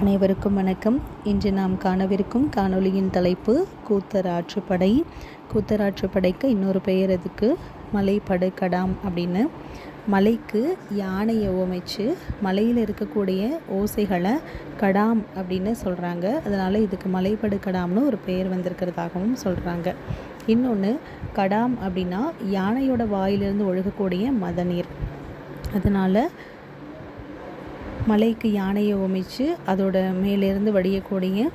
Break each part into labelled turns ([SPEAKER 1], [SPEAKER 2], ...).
[SPEAKER 1] அனைவருக்கும் வணக்கம். இன்று நாம் காணவிருக்கும் காணொலியின் தலைப்பு கூத்தராற்றுப்படை கூத்தராற்றுப்படைக்கு இன்னொரு பெயர் அதுக்கு மலைப்படு கடாம் அப்படின்னு. மலைக்கு யானையை ஓமைச்சு மலையில் இருக்கக்கூடிய ஓசைகளை கடாம் அப்படின்னு சொல்கிறாங்க அதனால் இதுக்கு மலைப்படு கடாம்னு ஒரு பெயர் வந்திருக்கிறதாகவும் சொல்கிறாங்க இன்னொன்று கடாம் அப்படின்னா யானையோட வாயிலிருந்து ஒழுகக்கூடிய மதநீர். அதனால் மலைக்கு யானையை உமிச்சு அதோட மேலேருந்து வடியக்கூடிய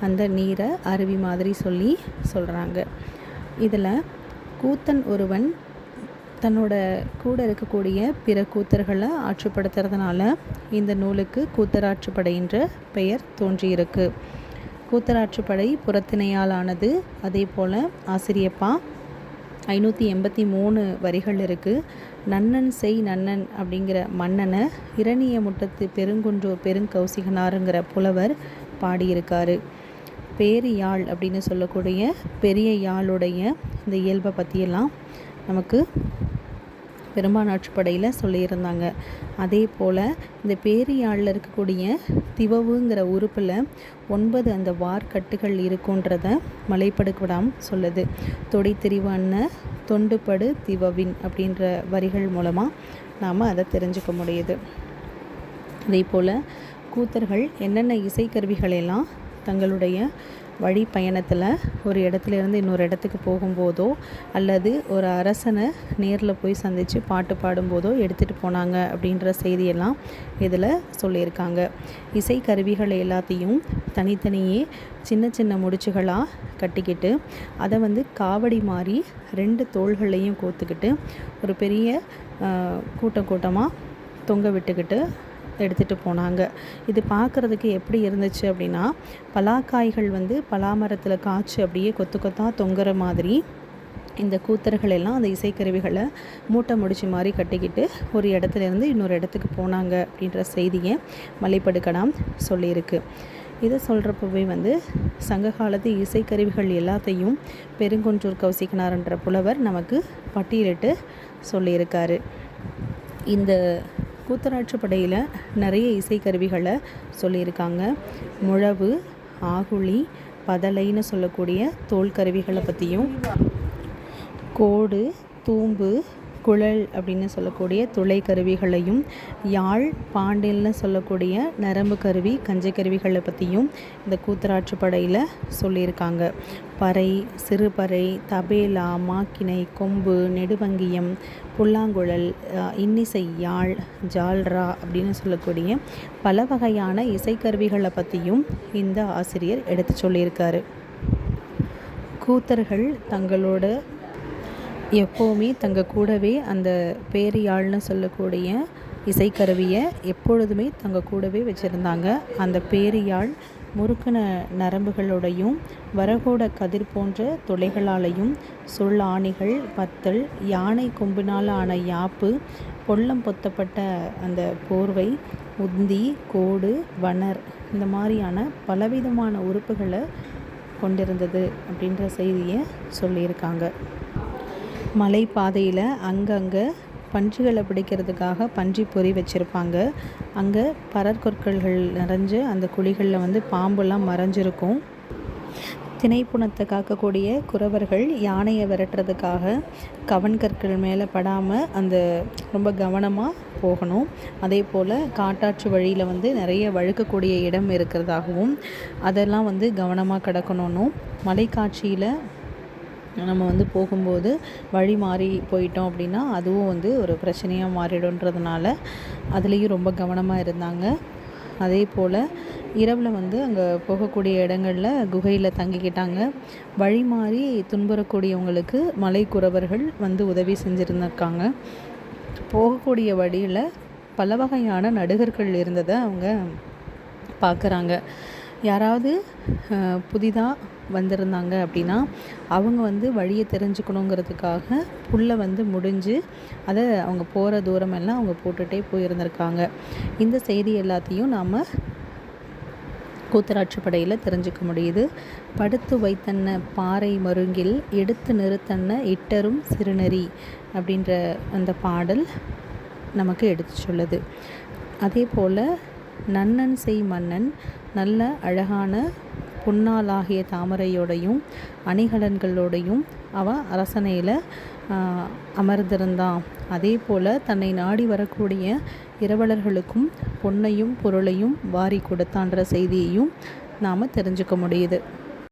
[SPEAKER 1] அந்த நீரை அருவி மாதிரி சொல்லி சொல்கிறாங்க இதில் கூத்தன் ஒருவன் தன்னோட கூட இருக்கக்கூடிய பிற கூத்தர்களை ஆற்றுப்படுத்துறதுனால இந்த நூலுக்கு கூத்தராற்றுப்படை என்ற பெயர் தோன்றியிருக்கு. கூத்தராற்றுப்படை புறத்திணையால் ஆனது அதே போல் ஆசிரியப்பா ஐநூற்றி எண்பத்தி மூணு வரிகள் இருக்குது நன்னன் செய் நன்னன் அப்படிங்கிற மன்னனை இரணிய முட்டத்து பெருங்குன்றோ பெருங்கௌசிகனாருங்கிற புலவர் பாடியிருக்காரு. பேரு யாழ் அப்படின்னு சொல்லக்கூடிய பெரிய யாழுடைய இந்த இயல்பை பற்றியெல்லாம் நமக்கு பெரும்பானாற்றுப்படையில் சொல்லியிருந்தாங்க. அதே போல் இந்த பேரியாழில் இருக்கக்கூடிய திவவுங்கிற உறுப்பில் ஒன்பது அந்த வார்க்கட்டுகள் இருக்குன்றத மலைப்படுக்குடாம் சொல்லுது. தொடி திரிவான தொண்டுபடு திவவின் அப்படின்ற வரிகள் மூலமாக நாம் அதை தெரிஞ்சுக்க முடியுது. அதே போல் கூத்தர்கள் என்னென்ன இசைக்கருவிகளெல்லாம் தங்களுடைய வழி பயணத்தில் ஒரு இடத்துலேருந்து இன்னொரு இடத்துக்கு போகும்போதோ அல்லது ஒரு அரசனை நேரில் போய் சந்தித்து பாட்டு பாடும்போதோ எடுத்துகிட்டு போனாங்க அப்படின்ற செய்தியெல்லாம் இதில் சொல்லியிருக்காங்க. இசை கருவிகள் எல்லாத்தையும் தனித்தனியே சின்ன சின்ன முடிச்சுகளாக கட்டிக்கிட்டு அதை வந்து காவடி மாதிரி ரெண்டு தோள்களையும் கோத்துக்கிட்டு ஒரு பெரிய கூட்டம் கூட்டமாக தொங்க விட்டுக்கிட்டு எடுத்துகிட்டு போனாங்க. இது பார்க்குறதுக்கு எப்படி இருந்துச்சு அப்படின்னா பலாக்காய்கள் வந்து பலாமரத்தில் காய்ச்சி அப்படியே கொத்து கொத்தாக தொங்குற மாதிரி இந்த கூத்தர்கள் எல்லாம் அந்த இசைக்கருவிகளை மூட்டை முடிச்சு மாதிரி கட்டிக்கிட்டு ஒரு இடத்துலேருந்து இன்னொரு இடத்துக்கு போனாங்க அப்படின்ற செய்தியை மலைப்படுக்கடாம் சொல்லியிருக்கு. இதை சொல்கிறப்பவே வந்து சங்க காலத்து இசைக்கருவிகள் எல்லாத்தையும் பெருங்கொன்றூர் கௌசிகனார்ன்ற புலவர் நமக்கு பட்டியலிட்டு சொல்லியிருக்காரு. இந்த கூத்தராற்றுப்படையில் நிறைய இசைக்கருவிகளை சொல்லியிருக்காங்க. முழவு ஆகுழி பதலைன்னு சொல்லக்கூடிய தோல் கருவிகளை பற்றியும் கோடு தூம்பு குழல் அப்படின்னு சொல்லக்கூடிய துளை கருவிகளையும் யாழ் பாண்டில்னு சொல்லக்கூடிய நரம்பு கருவி கஞ்சை கருவிகளை பற்றியும் இந்த கூத்தராற்றுப்படையில் சொல்லியிருக்காங்க. பறை சிறுபறை தபேலா மாக்கினை கொம்பு நெடுவங்கியம் புல்லாங்குழல் இன்னிசை யாழ் ஜால்ரா அப்படின்னு சொல்லக்கூடிய பல வகையான இசைக்கருவிகளை பற்றியும் இந்த ஆசிரியர் எடுத்து சொல்லியிருக்காரு. கூத்தர்கள் தங்களோட எப்போவுமே தங்க கூடவே அந்த பேரியாழ்னு சொல்லக்கூடிய இசைக்கருவியை எப்பொழுதுமே தங்க கூடவே வச்சுருந்தாங்க. அந்த பேரியாழ் முறுக்கின நரம்புகளோடையும் வரகோட கதிர் போன்ற துளைகளாலையும் சொல்லாணிகள் பத்தல் யானை கொம்பினால் ஆன யாப்பு பொல்லம் பொத்தப்பட்ட அந்த போர்வை உந்தி கோடு வனர் இந்த மாதிரியான பலவிதமான உறுப்புகளை கொண்டிருந்தது அப்படின்ற செய்தியை சொல்லியிருக்காங்க. மலை பாதையில் அங்கங்கே பன்றிகளை பிடிக்கிறதுக்காக பன்றி பொறி வச்சுருப்பாங்க. அங்கே பறற்கொற்கள்கள் நிறைஞ்சு அந்த குழிகளில் வந்து பாம்புலாம் மறைஞ்சிருக்கும். திணைப்புணத்தை காக்கக்கூடிய குறவர்கள் யானையை விரட்டுறதுக்காக கவன்கற்கள் மேலே படாமல் அந்த ரொம்ப கவனமாக போகணும். அதே போல் காட்டாற்று வழியில் வந்து நிறைய வழுக்கக்கூடிய இடம் இருக்கிறதாகவும் அதெல்லாம் வந்து கவனமாக கிடக்கணும்னும். மலைக்காட்சியில் நம்ம வந்து போகும்போது வழி மாறி போயிட்டோம் அப்படின்னா அதுவும் வந்து ஒரு பிரச்சனையாக மாறிடும்ன்றதுனால அதுலேயும் ரொம்ப கவனமாக இருந்தாங்க. அதே போல் இரவில் வந்து அங்கே போகக்கூடிய இடங்களில் குகையில் தங்கிக்கிட்டாங்க. வழி மாறி துன்புறக்கூடியவங்களுக்கு மலைக்குறவர்கள் வந்து உதவி செஞ்சுருந்துருக்காங்க. போகக்கூடிய வழியில் பல வகையான நடுகர்கள் இருந்ததை அவங்க பார்க்குறாங்க யாராவது புதிதாக வந்திருந்தாங்க அப்படின்னா அவங்க வந்து வழியை தெரிஞ்சுக்கணுங்கிறதுக்காக புல்லை வந்து முடிஞ்சு அதை அவங்க போகிற தூரமெல்லாம் அவங்க போட்டுகிட்டே போயிருந்திருக்காங்க. இந்த செய்தி எல்லாத்தையும் நாம் கூத்தராற்றுப்படையில் தெரிஞ்சுக்க முடியுது. படுத்து வைத்தன்ன பாறை மருங்கில் எடுத்து நிறுத்தன்ன இட்டரும் சிறுநெறி அப்படின்ற அந்த பாடல் நமக்கு எடுத்து சொல்லுது. அதே போல் நன்னன் செய் மன்னன் நல்ல அழகான பொன்னாலாகிய தாமரையோடையும் அணிகலன்களோடையும் அவன் அரசனையில் அமர்ந்திருந்தான் அதே போல் தன்னை நாடி வரக்கூடிய இரவலர்களுக்கும் பொன்னையும் பொருளையும் வாரி கொடுத்தான்ற செய்தியையும் நாம் தெரிஞ்சுக்க முடியுது.